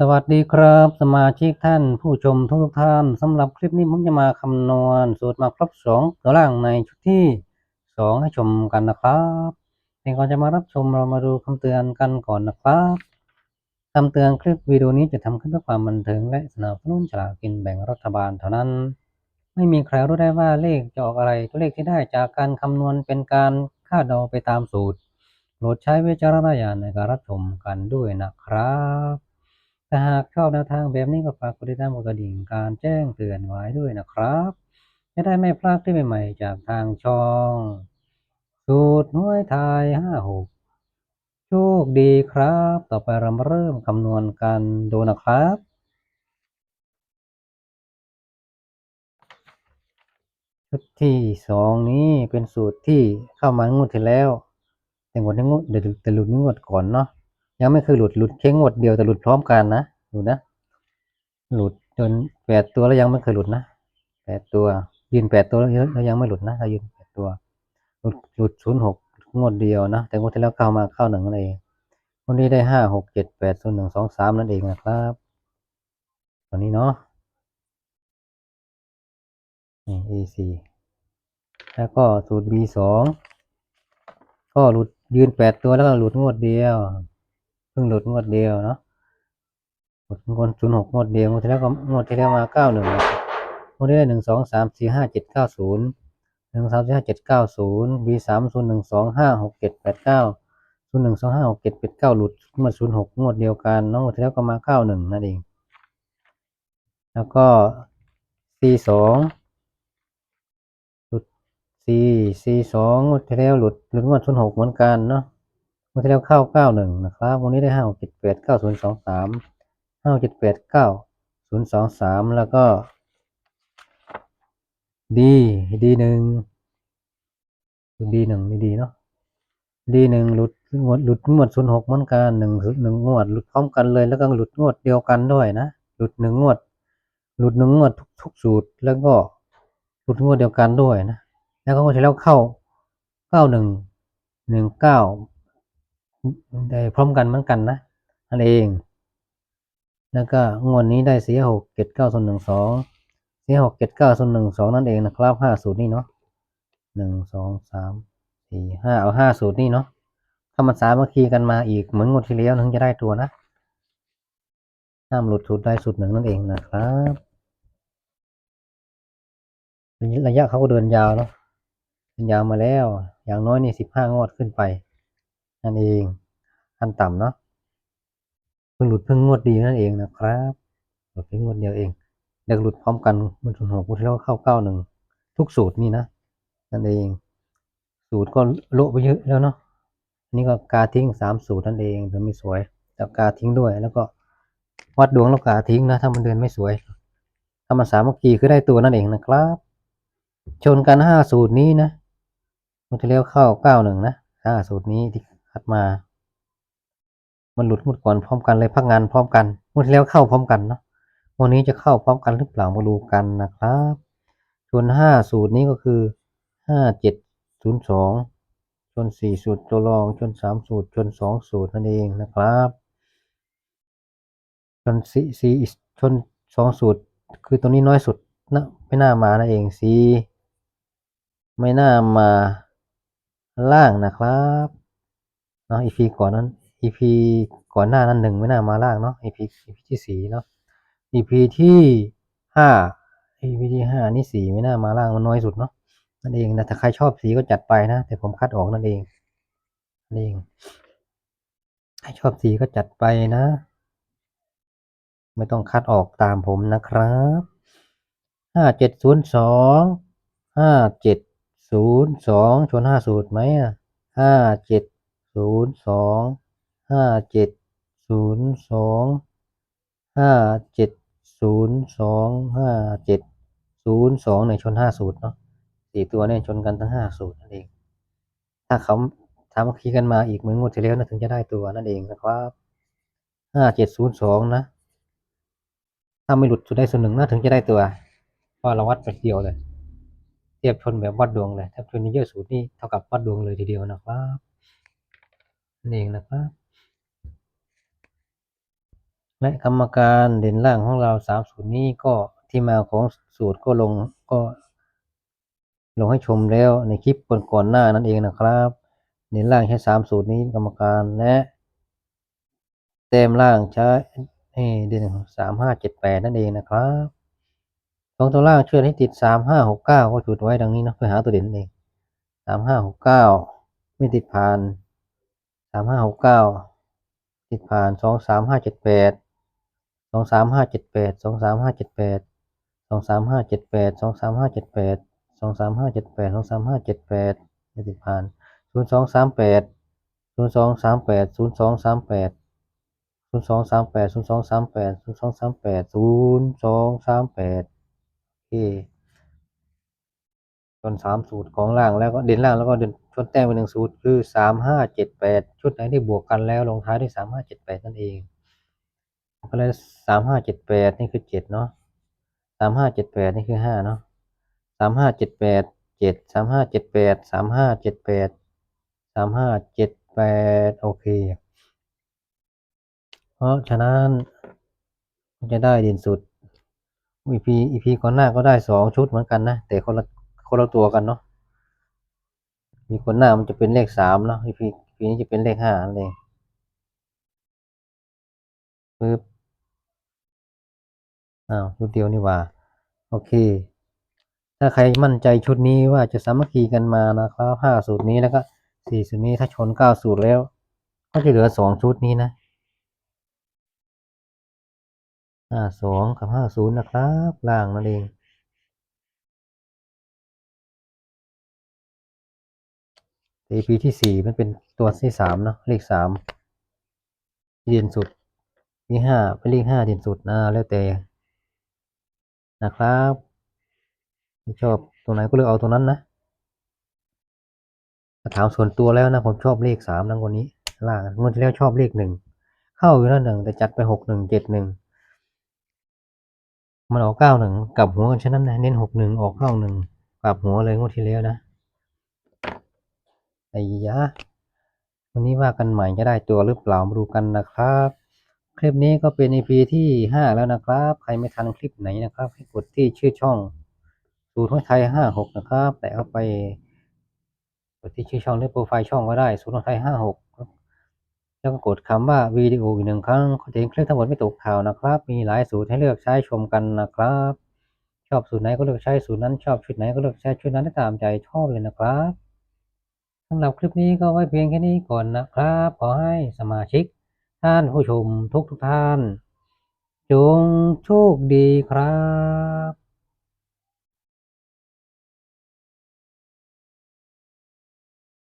สวัสดีครับ สมาชิกท่านผู้ชมทุกท่านสำหรับคลิปนี้ผมจะมาคำนวณสูตรมาครบสองตัวล่างในชุดที่สองให้ชมกันนะครับแต่ก่อนจะมารับชมเรามาดูคำเตือนกันก่อนนะครับคำเตือนคลิปวิดีโอนี้จะทำขึ้นเพื่อความบันเทิงและสนับสนุนฉลากกินแบ่งรัฐบาลเท่านั้น ไม่มีใครรู้ได้ว่าเลขจะออกอะไรตัวเลขที่ได้จากการคำนวณเป็นการคาดเดาไปตามสูตรโปรดใช้วิจารณญาณในการรับชมกันด้วยนะครับ ถ้าหากชอบแนวทางแบบนี้ก็ฝากกดติดตามกดกระดิ่งการแจ้งเตือนไว้ด้วยนะครับจะได้ไม่พลาดคลิปใหม่ๆจากทางช่อง สูตรหวยไทยห้าหกโชคดีครับ ต่อไปเรามาเริ่มคำนวณกันดูนะครับชุดที่สองนี้เป็นสูตรที่เข้ามางวดที่แล้ว แต่งวดนี้งวดเดี๋ยวแต่หลุดนี้งวดก่อนเนาะ ยังไม่เคยหลุดหลุดแค่งวดเดียวแต่หลุดพร้อมกันนะดูนะ หลุดจนแปดตัวแล้วยังไม่เคยหลุดนะแปดตัว ยืนแปดตัวแล้วแล้วยังไม่หลุดนะถ้ายืนแปดตัว หลุดหลุดศูนย์หกงวดเดียวนะ แต่งวดที่แล้วเข้ามาเข้าหนึ่งนั่นเองวันนี้ได้ห้าหกเจ็ดแปดศูนย์หนึ่งสองสามนั่นเองนะครับตอนนี้เนาะนี่ AC แล้วก็สูตร B สองก็หลุดยืนแปดตัวแล้วก็หลุดงวดเดียว พิ่งหลุดงวดเดียวเนาะหลุดงวดศูนย์หกงวดเดียวงวดที่แล้วก็งวดที่แล้วมาเก้าหนึ่งงวดนี้ได้วหนึ่งสองสามสี่ห้าเจ็ดเก้าศูนย์หนึ่งสามสี่ห้าเจ็ดเก้าศูนย์ B สามศูนย์หนึ่งสองห้าหกเจ็ดแปดเก้าศูนย์หนึ่งสองห้าหกเจ็ดแปดเก้าหลุดมาศูนย์หกงวดเดียวกันเน้องงวดที่แล้วก็มาเก้าหนึ่งนั่นเอง แล้วก็ C สอง C C สองงวดที่แล้วหลุดหลุดงวดศูนย์หกเหมือนกันเนาะ วดที่แล้วเข้าเก้าหนึ่งนะครับ วันนี้ได้ห้าเจ็ดแปดเก้าศูนย์สองสามห้าเจ็ดแปดเก้าศูนย์สองสามแล้วก็ D D หนึ่ง D หนึ่งนี่ดีเนาะ D หนึ่งหลุดงวดหลุดงวดศูนย์หกเหมือนกันหนึ่งหนึ่งงวดหลุดพร้อมกันเลย แล้วก็หลุดงวดเดียวกันด้วยนะหลุดหนึ่งงวด หลุดหนึ่งงวดทุกทุกสูตรแล้วก็หลุดงวดเดียวกันด้วยนะ แล้วก็งวดที่แล้วเข้าเก้าหนึ่งหนึ่งเก้า ได้พร้อมกันเหมือนกันนะนั่นเอง แล้วก็งวดนี้ได้สี่หกเจ็ดเก้าศูนหนึ่งสองสี่หกเจ็ดเก้าศูนหนึ่งสองนั่นเองนะครับห้าสูตรนี่เนาะหนึ่งสองสามสี่ห้าเอาห้าสูตรนี่เนาะถ้ามันสามัคคีกันมาอีกเหมือนงวดที่แล้วถึงจะได้ตัวนะห้ามหลุดสูตรใดสูตรหนึ่งนั่นเองนะครับระยะเขาก็เดินยาวเนาะเป็นยาวมาแล้ว อย่างน้อยนี่สิบห้างวดขึ้นไป นั่นเองขั้นต่ำเนาะเพิ่งหลุดเพิ่งงวดดีนั่นเองนะครับหลุดเพิ่งงวดเดียวเองเด็กหลุดพร้อมกันมันสูนหกที่แล้วเข้าเก้าหนึ่งทุกสูตรนี่นะนั่นเอง สูตรก็โละไปเยอะแล้วเนาะอันนี้ก็กาทิ้งสามสูตรนั่นเองเดินไม่สวยแล้วกาทิ้งด้วย แล้วก็วัดดวงแล้วกาทิ้งนะถ้ามันเดินไม่สวยถ้ามันสามัคคีคือได้ตัวนั่นเองนะครับ ชนกันห้าสูตรนี้นะมันจะเลี้ยวเข้าเก้าหนึ่งนะห้าสูตรนี้ที่ัดมา มันหลุดมุดก่อนพร้อมกันเลยพักงานพร้อมกันมุดแล้วเข้าพร้อมกันเนาะวันนี้จะเข้าพร้อมกันหรือเปล่ามาดูกันนะครับชนห้าสูตรนี้ก็คือห้าเจ็ดศูนย์สองชนสี่สูตรตัวรองชนสามสูตรชนสองสูตรนั่นเองนะครับชนสี่สี่ชนสองสูตร คือตัวนี้น้อยสุดนะไม่น่ามานะเองสี่ไม่น่ามาล่างนะครับ เนาะ EP ก่อนนั้น EP ก่อนหน้านั้นหนึ่งไม่น่ามาล่างเนาะ EP EP ที่สี่เนาะ EP ที่ห้า EP ที่ห้านี่สี่ไม่น่ามาล่างมันน้อยสุดเนาะนั่นเองนะถ้าใครชอบสีก็จัดไปนะ แต่ผมคัดออกนั่นเองนั่นเองใครชอบสีก็จัดไปนะ ไม่ต้องคัดออกตามผมนะครับห้าเจ็ดศูนย์สองห้าเจ็ดศูนย์สองชนห้าสูตรไหมอะห้าเจ็ด ศูนย์สองห้าเจ็ดศูนย์สองห้าเจ็ดศูนย์สองห้าเจ็ดศูนย์สองในชนห้าสูตรเนาะสี่ตัวเนี่ยชนกันทั้งห้าสูตรนั่นเอง ถ้าเขาทำคีกันมาอีกเหมือนงวดที่แล้วนะถึงจะได้ตัวนั่นเองนะครับห้าเจ็ดศูนย์สองนะ ถ้าไม่หลุดสุดได้ส่วนหนึ่งนะถึงจะได้ตัวเพราะเราวัดไปเดียวเลย เทียบชนแบบวัดดวงเลยถ้าชนเยอะสูตรนี่เท่ากับวัดดวงเลยทีเดียวนะครับ นั่นเองนะครับ และกรรมการเด่นล่างของเราสามสูตรนี้ก็ที่มาของสูตรก็ลงก็ลงให้ชมแล้วในคลิปก่อนๆหน้านั่นเองนะครับเด่นล่างใช้สามสูตรนี้กรรมการและเต็มล่างใช้เอเด่นสามห้าเจ็ดแปดนั่นเองนะครับสองตัวล่างเชื่อให้ติดสามห้าหกเก้าก็จุดไว้ดังนี้นะเพื่อหาตัวเด่นเองสามห้าหกเก้าไม่ติดผ่านามห้าหกเก้าติดผ่านสองสามห้าเจ็ดแปดสองสามห้าเจ็ดแปดสองสามห้าเจ็ดแปดสองสามห้าเจ็ดแปดสองสามห้าเจ็ดแปดสองสามห้าเจ็ดแปดสองสามห้าเจ็ดแปดติดผ่านศูนย์สองสามแปดศูนย์สองสามแปดศูนย์สองสามแปดศูนย์สองสามแปดศูนย์สองสามแปดศูนย์สองสามแปดศูนย์สองสามแปดโอเค จนสามสูตรของล่างแล้วก็เด่นล่างแล้วก็เด่นชนแต้มไปหนึ่งสูตรคือสามห้าเจ็ดแปดชุดไหนที่บวกกันแล้วลงท้ายด้วยสามห้าเจ็ดแปดนั่นเองก็เลยสามห้าเจ็ดแปดนี่คือเจ็ดเนาะสามห้าเจ็ดแปดนี่คือห้าเนาะสามห้าเจ็ดแปดเจ็ดสามห้าเจ็ดแปดสามห้าเจ็ดแปดสามห้าเจ็ดแปดโอเค เพราะฉะนั้นจะได้เด่นสุด EP EP ก่อนหน้าก็ได้สองชุดเหมือนกันนะ แต่คนละ คนละตัวกันเนาะ มีคนหน้ามันจะเป็นเลขสามเนาะ EP EP นี้จะเป็นเลขห้านั่นเองปึ๊บอ้าวชุดเดียวนี่ว่า โอเค ถ้าใครมั่นใจชุดนี้ว่าจะสามัคคีกันมานะครับห้าสูตรนี้แล้วก็สี่สูตรนี้ถ้าชนเก้าสูตรแล้ว ก็จะเหลือสองชุดนี้นะห้าสองกับห้าศูนย์นะครับ ล่างนั่นเอง EP ที่สี่มันเป็นตัวที่สามเนาะเลขสามเด่นสุดที่ห้าเป็นเลขห้าเด่นสุดนะแล้วแต่นะครับชอบตัวไหนก็เลือกเอาตัวนั้นนะถามส่วนตัวแล้วนะผมชอบเลขสามนะวันนี้ล่างงวดที่แล้วชอบเลขหนึ่งเข้าอยู่แล้วหนึ่งแต่จัดไปหกหนึ่งเจ็ดหนึ่งมันออกเก้าหนึ่งกลับหัวกันฉะนั้นนะเน้นหกหนึ่งออกเก้าหนึ่งกลับหัวเลยงวดที่แล้วนะ ไอ้ยะวันนี้ว่ากันใหม่จะได้ตัวหรือเปล่ามาดูกันนะครับ คลิปนี้ก็เป็น EP ที่ห้าแล้วนะครับ ใครไม่ทันคลิปไหนนะครับ ให้กดที่ชื่อช่องสูตรห้วไทยห้าหกนะครับ แต่เอาไปกดที่ชื่อช่องหรือโปรไฟล์ช่องก็ได้สูตรห้วไทยห้าหกแล้วก็กดคำว่าวิดีโออีกหนึ่งครั้งก็จะเห็นคลิปทั้งหมดไม่ตกข่าวนะครับ มีหลายสูตรให้เลือกใช้ชมกันนะครับ ชอบสูตรไหนก็เลือกใช้สูตรนั้นชอบชุดไหนก็เลือกใช้ชุดนั้นตามใจชอบเลยนะครับ สำหรับคลิปนี้ก็ไว้เพียงแค่นี้ก่อนนะครับ ขอให้สมาชิก ท่านผู้ชมทุกทุกท่าน จงโชคดีครับ